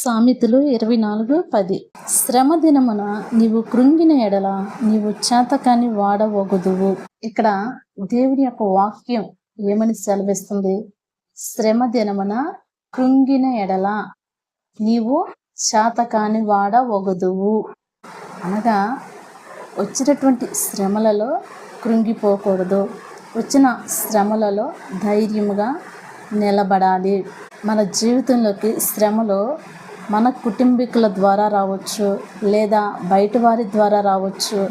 సామెతలు ఇరవై నాలుగు పది. శ్రమ దినమున నీవు కృంగిన ఎడల నీవు చేతకాని వాడవగుదువు. ఇక్కడ దేవుని యొక్క వాక్యం ఏమని సెలవిస్తుంది? శ్రమ దినమున కృంగిన ఎడల నీవు చేతకాని వాడవగుదువు. అనగా వచ్చినటువంటి శ్రమలలో కృంగిపోకూడదు. వచ్చిన శ్రమలలో ధైర్యముగా నిలబడాలి. మన జీవితంలోకి శ్రమలో మన కుటుంబీకుల ద్వారా రావచ్చు లేదా బయట వారి ద్వారా రావచ్చు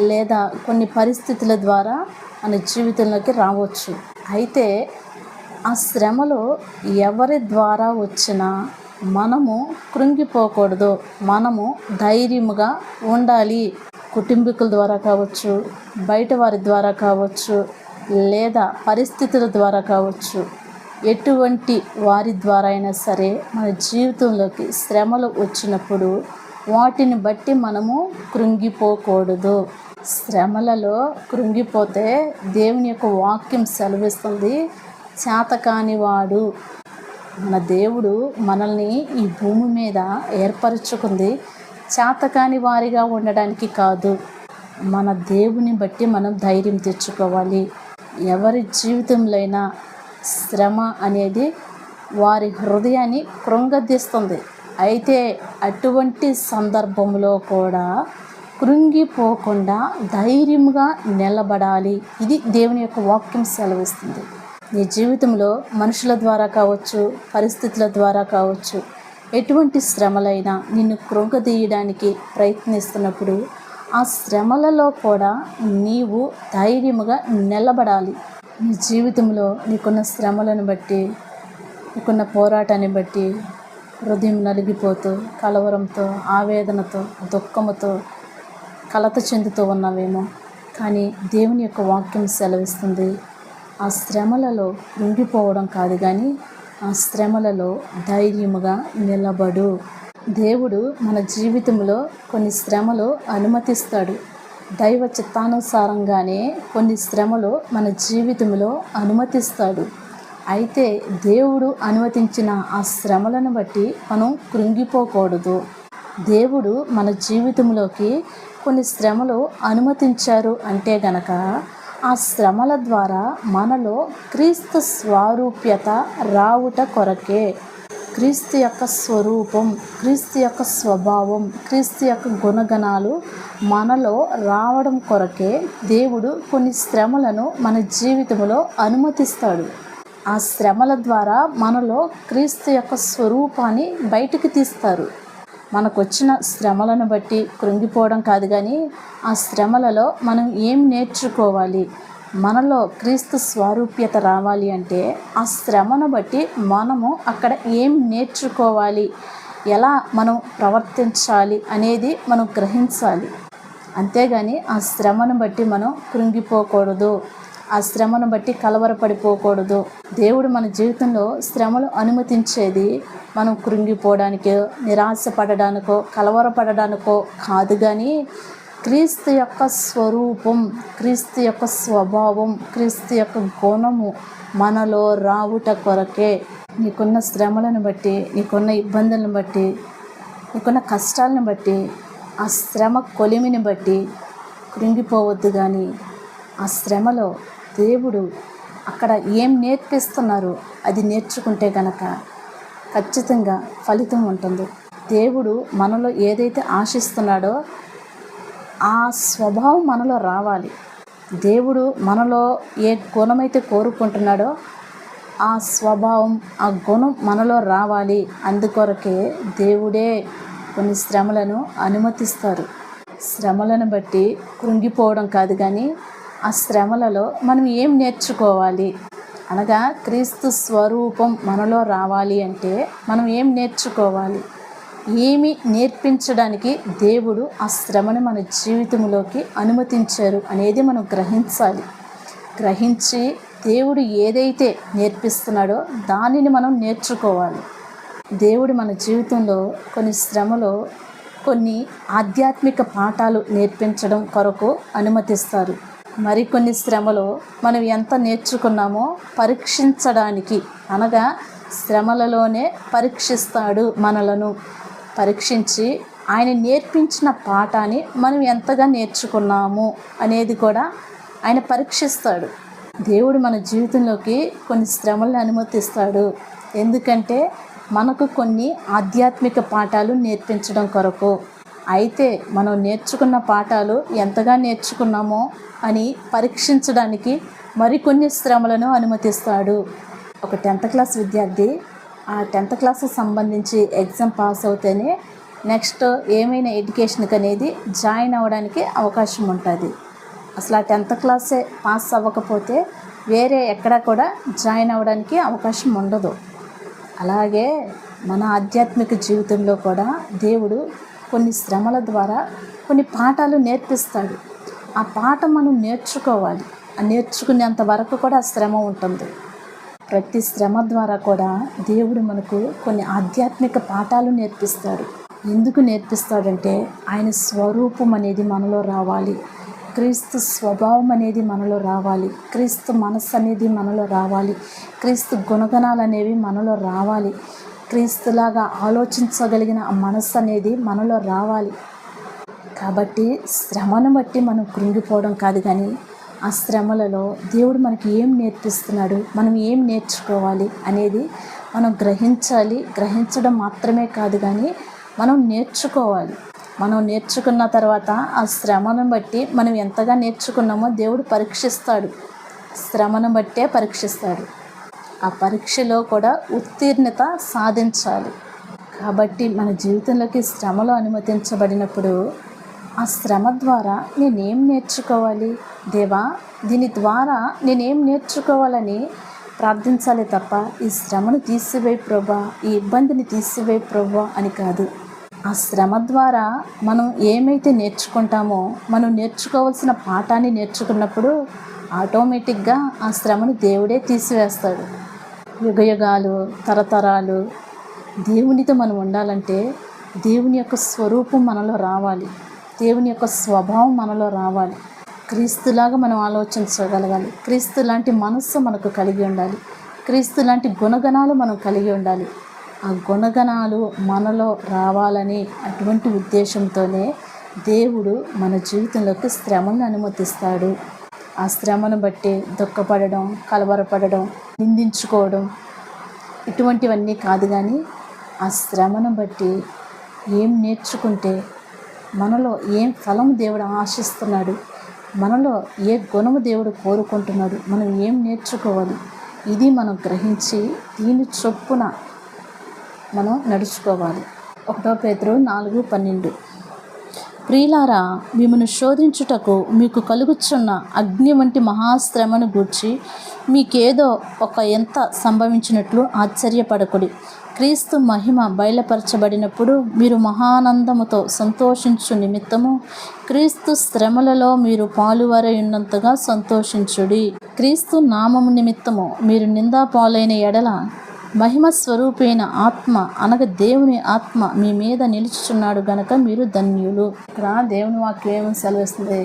లేదా కొన్ని పరిస్థితుల ద్వారా మన జీవితంలోకి రావచ్చు. అయితే ఆ శ్రమలు ఎవరి ద్వారా వచ్చినా మనము కృంగిపోకూడదు. మనము ధైర్యముగా ఉండాలి. కుటుంబీకుల ద్వారా కావచ్చు బయట వారి ద్వారా కావచ్చు లేదా పరిస్థితుల ద్వారా కావచ్చు. ఎటువంటి వారి ద్వారా అయినా సరే మన జీవితంలోకి శ్రమలు వచ్చినప్పుడు వాటిని బట్టి మనము కృంగిపోకూడదు. శ్రమలలో కృంగిపోతే దేవుని యొక్క వాక్యం సెలవిస్తుంది చేతకానివాడు. మన దేవుడు మనల్ని ఈ భూమి మీద ఏర్పరచుకుంది. చేతకాని వారిగా ఉండడానికి కాదు మన దేవుని బట్టి మనం ధైర్యం తెచ్చుకోవాలి. ఎవరి జీవితంలో అయినా శ్రమ అనేది వారి హృదయాన్ని కృంగదీస్తుంది. అయితే అటువంటి సందర్భంలో కూడా కృంగిపోకుండా ధైర్యంగా నిలబడాలి. ఇది దేవుని యొక్క వాక్యం సెలవిస్తుంది. నీ జీవితంలో మనుషుల ద్వారా కావచ్చు పరిస్థితుల ద్వారా కావచ్చు ఎటువంటి శ్రమలైనా నిన్ను కృంగదీయడానికి ప్రయత్నిస్తున్నప్పుడు ఆ శ్రమలలో కూడా నీవు ధైర్యముగా నిలబడాలి. నీ జీవితంలో నీకున్న శ్రమలను బట్టి నీకున్న పోరాటాన్ని బట్టి హృదయం నలిగిపోతూ కలవరంతో ఆవేదనతో దుఃఖముతో కలత చెందుతూ ఉన్నావేమో. కానీ దేవుని యొక్క వాక్యం సెలవిస్తుంది ఆ శ్రమలలో కృంగిపోవడం కాదు కానీ ఆ శ్రమలలో ధైర్యముగా నిలబడు. దేవుడు మన జీవితంలో కొన్ని శ్రమలు అనుమతిస్తాడు. దైవ చిత్తానుసారంగానే కొన్ని శ్రమలు మన జీవితంలో అనుమతిస్తాడు. అయితే దేవుడు అనుమతించిన ఆ శ్రమలను బట్టి మనం కృంగిపోకూడదు. దేవుడు మన జీవితంలోకి కొన్ని శ్రమలు అనుమతించారు అంటే గనక ఆ శ్రమల ద్వారా మనలో క్రీస్తు స్వారూప్యత రావుట కొరకే. క్రీస్తు యొక్క స్వరూపం క్రీస్తు యొక్క స్వభావం క్రీస్తు యొక్క గుణగణాలు మనలో రావడం కొరకే దేవుడు కొన్ని శ్రమలను మన జీవితంలో అనుమతిస్తాడు. ఆ శ్రమల ద్వారా మనలో క్రీస్తు యొక్క స్వరూపాన్ని బయటికి తీస్తారు. మనకు వచ్చిన శ్రమలను బట్టి కృంగిపోవడం కాదు కానీ ఆ శ్రమలలో మనం ఏం నేర్చుకోవాలి? మనలో క్రీస్తు స్వారూప్యత రావాలి అంటే ఆ శ్రమను బట్టి మనము అక్కడ ఏం నేర్చుకోవాలి? ఎలా మనం ప్రవర్తించాలి అనేది మనం గ్రహించాలి. అంతేగాని ఆ శ్రమను బట్టి మనం కృంగిపోకూడదు. ఆ శ్రమను బట్టి కలవరపడిపోకూడదు. దేవుడు మన జీవితంలో శ్రమలు అనుమతించేది మనం కృంగిపోవడానికో నిరాశపడడానికో కలవరపడడానికో కాదు కానీ క్రీస్తు యొక్క స్వరూపం క్రీస్తు యొక్క స్వభావం క్రీస్తు యొక్క గుణము మనలో రావుట కొరకే నీకున్న శ్రమలను బట్టి నీకున్న ఇబ్బందులను బట్టి నీకున్న కష్టాలను బట్టి ఆ శ్రమ కొలిమిని బట్టి కృంగిపోవద్దు కానీ ఆ శ్రమలో దేవుడు అక్కడ ఏం నేర్పిస్తున్నారు అది నేర్చుకుంటే గనక ఖచ్చితంగా ఫలితం ఉంటుంది. దేవుడు మనలో ఏదైతే ఆశిస్తున్నాడో ఆ స్వభావం మనలో రావాలి. దేవుడు మనలో ఏ గుణమైతే కోరుకుంటున్నాడో ఆ స్వభావం ఆ గుణం మనలో రావాలి. అందుకొరకే దేవుడే కొన్ని శ్రమలను అనుమతిస్తారు. శ్రమలను బట్టి కృంగిపోవడం కాదు కానీ ఆ శ్రమలలో మనం ఏం నేర్చుకోవాలి? అనగా క్రీస్తు స్వరూపం మనలో రావాలి అంటే మనం ఏం నేర్చుకోవాలి? ఏమి నేర్పించడానికి దేవుడు ఆ శ్రమను మన జీవితంలోకి అనుమతించారు అనేది మనం గ్రహించాలి. గ్రహించి దేవుడు ఏదైతే నేర్పిస్తున్నాడో దానిని మనం నేర్చుకోవాలి. దేవుడు మన జీవితంలో కొన్ని శ్రమలో కొన్ని ఆధ్యాత్మిక పాఠాలు నేర్పించడం కొరకు అనుమతిస్తారు. మరికొన్ని శ్రమలో మనం ఎంత నేర్చుకున్నామో పరీక్షించడానికి అనగా శ్రమలలోనే పరీక్షిస్తాడు మనలను. పరీక్షించి ఆయన నేర్పించిన పాఠాన్ని మనం ఎంతగా నేర్చుకున్నాము అనేది కూడా ఆయన పరీక్షిస్తాడు. దేవుడు మన జీవితంలోకి కొన్ని శ్రమలను అనుమతిస్తాడు. ఎందుకంటే మనకు కొన్ని ఆధ్యాత్మిక పాఠాలు నేర్పించడం కొరకు. అయితే మనం నేర్చుకున్న పాఠాలు ఎంతగా నేర్చుకున్నామో అని పరీక్షించడానికి మరికొన్ని శ్రమలను అనుమతిస్తాడు. ఒక టెన్త్ క్లాస్ విద్యార్థి ఆ టెన్త్ క్లాస్కి సంబంధించి ఎగ్జామ్ పాస్ అవుతేనే నెక్స్ట్ ఏమైనా ఎడ్యుకేషన్కి అనేది జాయిన్ అవ్వడానికి అవకాశం ఉంటుంది. అసలు ఆ టెన్త్ క్లాసే పాస్ అవ్వకపోతే వేరే ఎక్కడా కూడా జాయిన్ అవ్వడానికి అవకాశం ఉండదు. అలాగే మన ఆధ్యాత్మిక జీవితంలో కూడా దేవుడు కొన్ని శ్రమల ద్వారా కొన్ని పాఠాలు నేర్పిస్తాడు. ఆ పాఠం మనం నేర్చుకోవాలి. ఆ నేర్చుకునేంత వరకు కూడా ఆ శ్రమ ఉంటుంది. ప్రతి శ్రమ ద్వారా కూడా దేవుడు మనకు కొన్ని ఆధ్యాత్మిక పాఠాలు నేర్పిస్తాడు. ఎందుకు నేర్పిస్తాడంటే ఆయన స్వరూపం అనేది మనలో రావాలి. క్రీస్తు స్వభావం అనేది మనలో రావాలి. క్రీస్తు మనస్సు అనేది మనలో రావాలి. క్రీస్తు గుణగణాలు అనేవి మనలో రావాలి. క్రీస్తులాగా ఆలోచించగలిగిన ఆ మనస్సు అనేది మనలో రావాలి. కాబట్టి శ్రమను బట్టి మనం కృంగిపోవడం కాదు కానీ ఆ శ్రమలలో దేవుడు మనకి ఏం నేర్పిస్తున్నాడు మనం ఏం నేర్చుకోవాలి అనేది మనం గ్రహించాలి. గ్రహించడం మాత్రమే కాదు కానీ మనం నేర్చుకోవాలి. మనం నేర్చుకున్న తర్వాత ఆ శ్రమను బట్టి మనం ఎంతగా నేర్చుకున్నామో దేవుడు పరీక్షిస్తాడు. శ్రమను బట్టే పరీక్షిస్తాడు. ఆ పరీక్షలో కూడా ఉత్తీర్ణత సాధించాలి. కాబట్టి మన జీవితంలోకి శ్రమలు అనుమతించబడినప్పుడు ఆ శ్రమ ద్వారా నేనేం నేర్చుకోవాలి? దేవా దీని ద్వారా నేనేం నేర్చుకోవాలని ప్రార్థించాలి తప్ప ఈ శ్రమను తీసివేయి ప్రభా ఈ ఇబ్బందిని తీసివేయి ప్రభా అని కాదు. ఆ శ్రమ ద్వారా మనం ఏమైతే నేర్చుకుంటామో మనం నేర్చుకోవాల్సిన పాఠాన్ని నేర్చుకున్నప్పుడు ఆటోమేటిక్గా ఆ శ్రమను దేవుడే తీసివేస్తాడు. యుగయుగాలు తరతరాలు దేవునితో మనం ఉండాలంటే దేవుని యొక్క స్వరూపం మనలో రావాలి. దేవుని యొక్క స్వభావం మనలో రావాలి. క్రీస్తులాగా మనం ఆలోచించగలగాలి. క్రీస్తు లాంటి మనస్సు మనకు కలిగి ఉండాలి. క్రీస్తు లాంటి గుణగణాలు మనం కలిగి ఉండాలి. ఆ గుణగణాలు మనలో రావాలని అటువంటి ఉద్దేశంతోనే దేవుడు మన జీవితంలోకి శ్రమను అనుమతిస్తాడు. ఆ శ్రమను బట్టి దుఃఖపడడం కలవరపడడం నిందించుకోవడం ఇటువంటివన్నీ కాదు కానీ ఆ శ్రమను బట్టి ఏం నేర్చుకుంటే మనలో ఏం ఫలం దేవుడు ఆశిస్తున్నాడు? మనలో ఏ గుణము దేవుడు కోరుకుంటున్నాడు? మనం ఏం నేర్చుకోవాలి? ఇది మనం గ్రహించి దీని చొప్పున మనం నడుచుకోవాలి. ఒకటో పేదరు నాలుగు పన్నెండు. ప్రియులారా మిమ్మను శోధించుటకు మీకు కలుగుచున్న అగ్ని వంటి మహాశ్రమను గూర్చి మీకేదో ఒక ఎంత సంభవించినట్లు ఆశ్చర్యపడకుడి. క్రీస్తు మహిమ బయలుపరచబడినప్పుడు మీరు మహానందముతో సంతోషించు నిమిత్తము క్రీస్తు శ్రమలలో మీరు పాలువారై ఉన్నంతగా సంతోషించుడి. క్రీస్తు నామము నిమిత్తము మీరు నిందా పాలైన ఎడల మహిమ స్వరూపైన ఆత్మ అనగా దేవుని ఆత్మ మీ మీద నిలుచుచున్నాడు గనక మీరు ధన్యులు. ఇక్కడ దేవుని వాక్యం ఏమని సెలవిస్తుంది?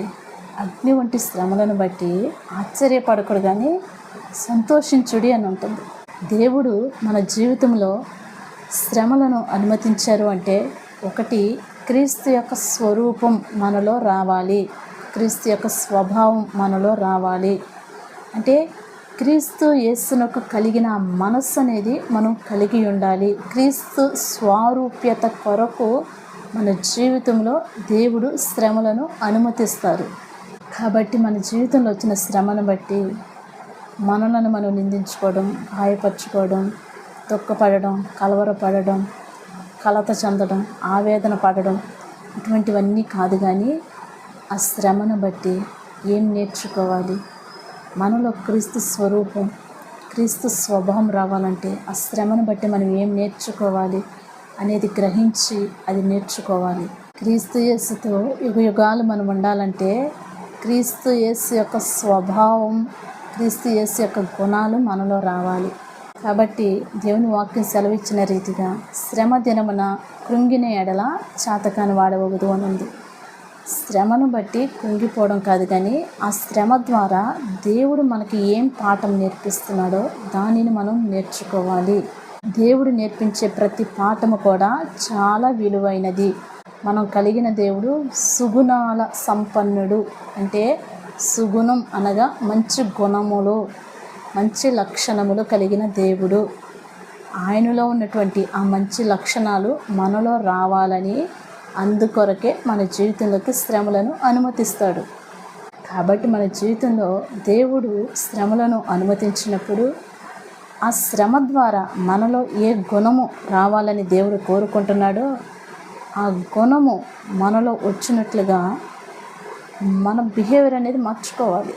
అగ్ని వంటి శ్రమలను బట్టి ఆశ్చర్యపడకూడదు కానీ సంతోషించుడి అని ఉంటుంది. దేవుడు మన జీవితంలో శ్రమలను అనుమతించారు అంటే ఒకటి క్రీస్తు యొక్క స్వరూపం మనలో రావాలి. క్రీస్తు యొక్క స్వభావం మనలో రావాలి. అంటే క్రీస్తు యేసునకు కలిగిన మనస్సు అనేది మనం కలిగి ఉండాలి. క్రీస్తు స్వారూప్యత కొరకు మన జీవితంలో దేవుడు శ్రమలను అనుమతిస్తారు. కాబట్టి మన జీవితంలో వచ్చిన శ్రమను బట్టి మనలను మనం నిందించుకోవడం గాయపరచుకోవడం దుఃఖపడడం కలవరపడడం కలత చెందడం ఆవేదన పడడం ఇటువంటివన్నీ కాదు కానీ ఆ శ్రమను బట్టి ఏం నేర్చుకోవాలి? మనలో క్రీస్తు స్వరూపం క్రీస్తు స్వభావం రావాలంటే ఆ శ్రమను బట్టి మనం ఏం నేర్చుకోవాలి అనేది గ్రహించి అది నేర్చుకోవాలి. క్రీస్తు యేసుతో యుగ యుగాలు మనం ఉండాలంటే క్రీస్తు యేసు యొక్క స్వభావం క్రీస్తు యేసు యొక్క గుణాలు మనలో రావాలి. కాబట్టి దేవుని వాక్యం సెలవిచ్చిన రీతిగా శ్రమ దినమున కృంగిన ఎడల చాతకాన్ని వాడవగదు అని ఉంది శ్రమను బట్టి కృంగిపోవడం కాదు కానీ ఆ శ్రమ ద్వారా దేవుడు మనకి ఏం పాఠం నేర్పిస్తున్నాడో దానిని మనం నేర్చుకోవాలి. దేవుడు నేర్పించే ప్రతి పాఠము కూడా చాలా విలువైనది. మనం కలిగిన దేవుడు సుగుణాల సంపన్నుడు అంటే సుగుణం అనగా మంచి గుణములు. మంచి లక్షణములు కలిగిన దేవుడు. ఆయనలో ఉన్నటువంటి ఆ మంచి లక్షణాలు మనలో రావాలని అందుకొరకే మన జీవితంలోకి శ్రమలను అనుమతిస్తాడు. కాబట్టి మన జీవితంలో దేవుడు శ్రమలను అనుమతించినప్పుడు ఆ శ్రమ ద్వారా మనలో ఏ గుణము రావాలని దేవుడు కోరుకుంటున్నాడో ఆ గుణము మనలో వచ్చినట్లుగా మన బిహేవియర్ అనేది మార్చుకోవాలి.